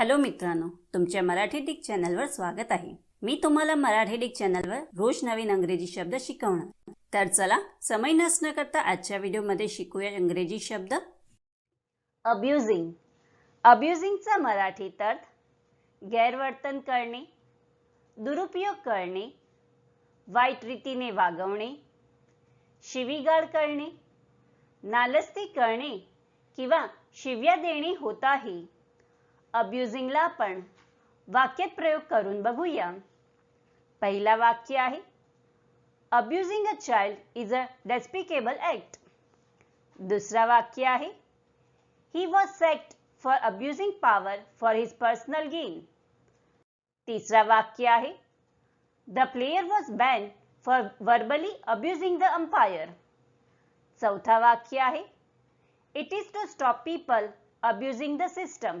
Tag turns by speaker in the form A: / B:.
A: Hello मित्रांनो तुमच्या Marathi Dick चॅनलवर स्वागत आहे. मी तुम्हाला मराठी डिक चॅनलवर रोज नवीन अंग्रेजी शब्द शिकवणार. तर चला समय नसणं करता आजच्या व्हिडिओमध्ये शिकूया इंग्रजी शब्द. अब्युझिंग अब्युझिंगचा मराठीत अर्थ गैरवर्तन करणे दुरुपयोग करणे वाईट रीतीने वागवणे शिवीगाळ करणे नालस्ती करणे किंवा शिव्या देणे होत आहे. अब्युझिंगला आपण वाक्यात प्रयोग करून बघूया. पहिला वाक्य आहे abusing a child is a despicable act दुसरा वाक्य आहे he was sacked for abusing power for his personal gain तिसरा वाक्य आहे the player was ban for verbally abusing the umpire चौथा वाक्य आहे it is to stop people abusing the system